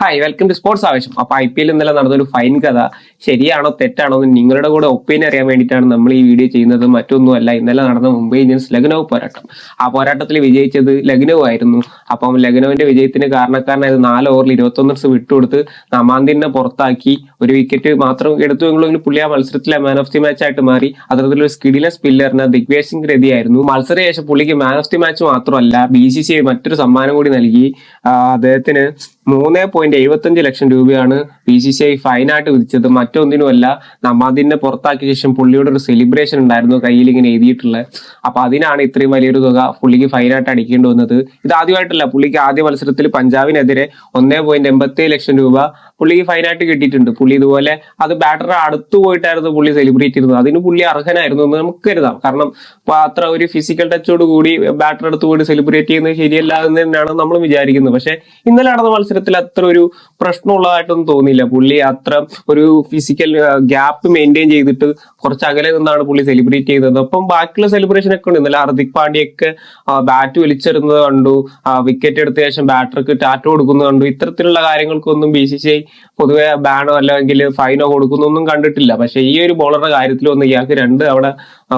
Hi welcome to sports ആവശ്യം അപ്പൊ I P L ഇന്നലെ നടന്നൊരു ഫൈൻ കഥ. ശരിയാണോ തെറ്റാണോ എന്ന് നിങ്ങളുടെ കൂടെ ഒപ്പീനിയൻ അറിയാൻ വേണ്ടിയിട്ടാണ് നമ്മൾ ഈ വീഡിയോ ചെയ്യുന്നത്. മറ്റൊന്നുമല്ല ഇന്നലെ നടന്ന മുംബൈ ഇന്ത്യൻസ് ലഗ്നൗ പോരാട്ടം. ആ പോരാട്ടത്തിൽ വിജയിച്ചത് ലഗ്നൗ ആയിരുന്നു. അപ്പം ലഗ്നോവിന്റെ വിജയത്തിന് കാരണക്കാരനായത് നാല് ഓവറിൽ ഇരുപത്തൊന്ന് റൺസ് വിട്ടുകൊടുത്ത് നമാന്തിനെ പുറത്താക്കി ഒരു വിക്കറ്റ് മാത്രം എടുത്തുവെങ്കിലും പുള്ളി ആ മത്സരത്തിലെ മാൻ ഓഫ് ദി മാച്ച് ആയിട്ട് മാറി. അത്തരത്തിലൊരു സ്കിഡിലെ സ്പില്ലറിന് ദിഗ്വേജ് സിംഗ് രതിയായിരുന്നു മത്സര ശേഷം പുള്ളിക്ക് മാൻ ഓഫ് ദി മാച്ച് മാത്രമല്ല ബി സി സി മറ്റൊരു സമ്മാനം കൂടി നൽകി. അദ്ദേഹത്തിന് മൂന്ന് പോയിന്റ് എഴുപത്തഞ്ച് ലക്ഷം രൂപയാണ് ബി സി സി ഐ ഫൈനായിട്ട് വിധിച്ചത്. മറ്റൊന്നിനുമല്ല നമാദിനെ പുറത്താക്കിയ ശേഷം പുള്ളിയുടെ ഒരു സെലിബ്രേഷൻ ഉണ്ടായിരുന്നു കയ്യിൽ ഇങ്ങനെ എഴുതിയിട്ടുള്ളത്. അപ്പൊ അതിനാണ് ഇത്രയും വലിയൊരു തുക പുള്ളിക്ക് ഫൈനായിട്ട് അടിക്കേണ്ടി വന്നത്. ഇത് ആദ്യമായിട്ടല്ല പുള്ളിക്ക് ആദ്യ മത്സരത്തിൽ പഞ്ചാബിനെതിരെ ഒന്നേ പോയിന്റ് എൺപത്തി ലക്ഷം രൂപ പുള്ളിക്ക് ഫൈനായിട്ട് കിട്ടിയിട്ടുണ്ട്. പുള്ളി ഇതുപോലെ അത് ബാറ്ററെ അടുത്ത് പോയിട്ടായിരുന്നു പുള്ളി സെലിബ്രേറ്റ് ചെയ്തത് അതിന് പുള്ളി അർഹനായിരുന്നു എന്ന് നമുക്ക് കരുതാം. കാരണം അത്ര ഒരു ഫിസിക്കൽ ടച്ചോട് കൂടി ബാറ്റർ അടുത്ത് പോയിട്ട് സെലിബ്രേറ്റ് ചെയ്യുന്നത് ശരിയല്ല എന്ന് തന്നെയാണ് നമ്മൾ വിചാരിക്കുന്നത്. പക്ഷെ ഇന്നലെ നടന്ന മത്സരത്തിൽ അത്ര ഒരു പ്രശ്നമുള്ളതായിട്ടൊന്നും തോന്നിയില്ല. പുള്ളി അത്ര ഒരു ഫിസിക്കൽ ഗ്യാപ്പ് മെയിന്റെയിൻ ചെയ്തിട്ട് കുറച്ച് അകലെ നിന്നാണ് പുള്ളി സെലിബ്രേറ്റ് ചെയ്തത്. അപ്പം ബാക്കിയുള്ള സെലിബ്രേഷൻ ഒക്കെ ഉണ്ട്. ഇന്നലെ ഹർദിക് പാണ്ഡ്യയൊക്കെ ബാറ്റ് വലിച്ചെറിയുന്നത് കണ്ടു. വിക്കറ്റ് എടുത്ത ശേഷം ബാറ്റർക്ക് ടാറ്റോ കൊടുക്കുന്നത് കണ്ടു. ഇത്തരത്തിലുള്ള കാര്യങ്ങൾക്കൊന്നും ബി സി സി ഐ പൊതുവെ ബാനോ അല്ലെങ്കിൽ ഫൈനോ കൊടുക്കുന്നൊന്നും കണ്ടിട്ടില്ല. പക്ഷെ ഈ ഒരു ബോളറുടെ കാര്യത്തിൽ ഇയാൾക്ക് രണ്ട് അവിടെ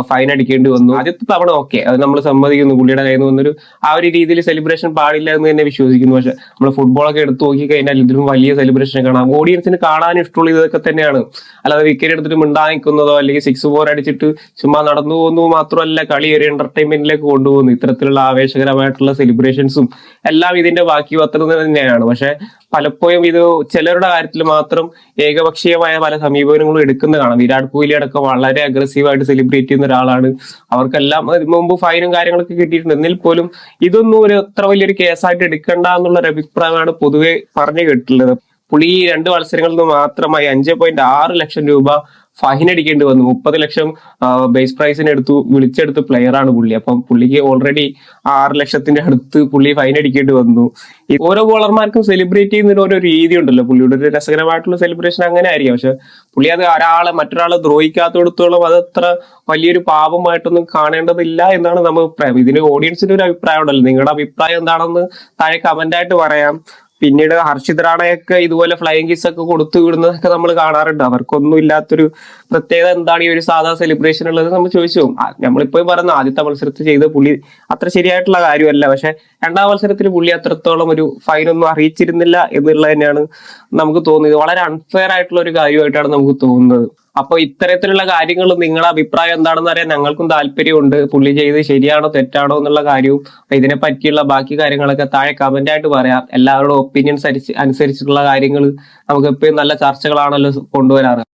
ഫൈൻ അടിക്കേണ്ടി വന്നു. ആദ്യത്തെ തവണ ഓക്കെ അത് നമ്മൾ സമ്മതിക്കുന്നു. പുള്ളിയുടെ കയ്യിൽ നിന്ന് വന്നൊരു ആ ഒരു രീതിയിൽ സെലിബ്രേഷൻ പാടില്ല എന്ന് തന്നെ വിശ്വസിക്കുന്നു. പക്ഷെ നമ്മൾ ഫുട്ബോളൊക്കെ എടുത്തു നോക്കി കഴിഞ്ഞാൽ ഇതിലും വലിയ സെലിബ്രേഷൻ കാണാം. ഓഡിയൻസിന് കാണാൻ ഇഷ്ടമുള്ള ഇതൊക്കെ തന്നെയാണ്. അല്ലാതെ വിക്കറ്റ് എടുത്തിട്ട് മിണ്ടാനിക്കുന്നതോ അല്ലെങ്കിൽ സിക്സ് ഫോർ അടിച്ചിട്ട് ചുമ്മാ നടന്നു പോകുന്നു മാത്രമല്ല കളി ഒരു എന്റർടൈൻമെന്റിലേക്ക് കൊണ്ടുപോകുന്നു. ഇത്തരത്തിലുള്ള ആവേശകരമായിട്ടുള്ള സെലിബ്രേഷൻസും എല്ലാം ഇതിന്റെ ബാക്കി പത്രം തന്നെയാണ്. പക്ഷെ പലപ്പോഴും ഇത് ചിലരുടെ കാര്യത്തിൽ മാത്രം ഏകപക്ഷീയമായ പല സമീപനങ്ങളും എടുക്കുന്ന കാണാം. വിരാട് കോഹ്ലി അടക്കം വളരെ അഗ്രസീവായിട്ട് സെലിബ്രേറ്റ് ചെയ്യുന്ന ഒരാളാണ്. അവർക്കെല്ലാം മുമ്പ് ഫൈനും കാര്യങ്ങളൊക്കെ കിട്ടിയിട്ടുണ്ട്. എന്നിൽ പോലും ഇതൊന്നും ഒരു അത്ര വലിയൊരു കേസായിട്ട് എടുക്കണ്ട എന്നുള്ള ഒരു അഭിപ്രായമാണ് പൊതുവെ പറഞ്ഞു കേട്ടിട്ടുള്ളത്. പുള്ളി രണ്ട് മത്സരങ്ങളിൽ നിന്ന് മാത്രമായി അഞ്ച് പോയിന്റ് ആറ് ലക്ഷം രൂപ ഫൈൻ അടിക്കേണ്ടി വന്നു. മുപ്പത് ലക്ഷം ബേസ് പ്രൈസിന് എടുത്തു വിളിച്ചെടുത്ത പ്ലെയർ ആണ് പുള്ളി. അപ്പം പുള്ളിക്ക് ഓൾറെഡി ആറ് ലക്ഷത്തിന്റെ അടുത്ത് പുള്ളി ഫൈൻ അടിക്കേണ്ടി വന്നു. ഓരോ ബോളർമാർക്കും സെലിബ്രേറ്റ് ചെയ്യുന്നതിന് ഓരോ രീതി ഉണ്ടല്ലോ പുള്ളിയുടെ ഒരു രസകരമായിട്ടുള്ള സെലിബ്രേഷൻ അങ്ങനെ ആയിരിക്കും. പക്ഷെ പുള്ളി അത് ഒരാളെ മറ്റൊരാളെ ദ്രോഹിക്കാത്തടത്തോളം അത് അത്ര വലിയൊരു പാപമായിട്ടൊന്നും കാണേണ്ടതില്ല എന്നാണ് നമ്മൾ അഭിപ്രായം ഇതിന് ഓഡിയൻസിന്റെ ഒരു അഭിപ്രായം ഉണ്ടല്ലോ. നിങ്ങളുടെ അഭിപ്രായം എന്താണെന്ന് താഴെ കമന്റ് ആയിട്ട് പറയാം. പിന്നീട് ഹർഷിത് റാണയൊക്കെ ഇതുപോലെ ഫ്ലൈങ് കിസ് ഒക്കെ കൊടുത്തു വിടുന്നതൊക്കെ നമ്മൾ കാണാറുണ്ട്. അവർക്കൊന്നും ഇല്ലാത്തൊരു പ്രത്യേകത എന്താണ് ഈ ഒരു സാധാ സെലിബ്രേഷൻ ഉള്ളത് നമ്മൾ ചോദിച്ചു. പോകും. ആ, നമ്മളിപ്പോ പറയുന്ന ആദ്യത്തെ മത്സരത്തിൽ ചെയ്ത പുള്ളി അത്ര ശരിയായിട്ടുള്ള കാര്യമല്ല. പക്ഷെ രണ്ടാം മത്സരത്തിൽ പുള്ളി അത്രത്തോളം ഒരു ഫൈൻ ഒന്നും അറിയിച്ചിരുന്നില്ല എന്നുള്ളത് തന്നെയാണ് നമുക്ക് തോന്നിയത്. വളരെ അൺഫെയർ ആയിട്ടുള്ള ഒരു കാര്യമായിട്ടാണ് നമുക്ക് തോന്നുന്നത്. അപ്പൊ ഇത്തരത്തിലുള്ള കാര്യങ്ങൾ നിങ്ങളുടെ അഭിപ്രായം എന്താണെന്ന് അറിയാൻ ഞങ്ങൾക്കും താല്പര്യമുണ്ട്. പുള്ളി ചെയ്ത് ശരിയാണോ തെറ്റാണോ എന്നുള്ള കാര്യവും ഇതിനെ പറ്റിയുള്ള ബാക്കി കാര്യങ്ങളൊക്കെ താഴെ കമന്റ് ആയിട്ട് പറയാം. എല്ലാവരുടെ ഒപ്പീനിയൻസ് അനുസരിച്ചിട്ടുള്ള കാര്യങ്ങൾ നമുക്ക് എപ്പോഴും നല്ല ചർച്ചകളാണല്ലോ കൊണ്ടുവരാറ്.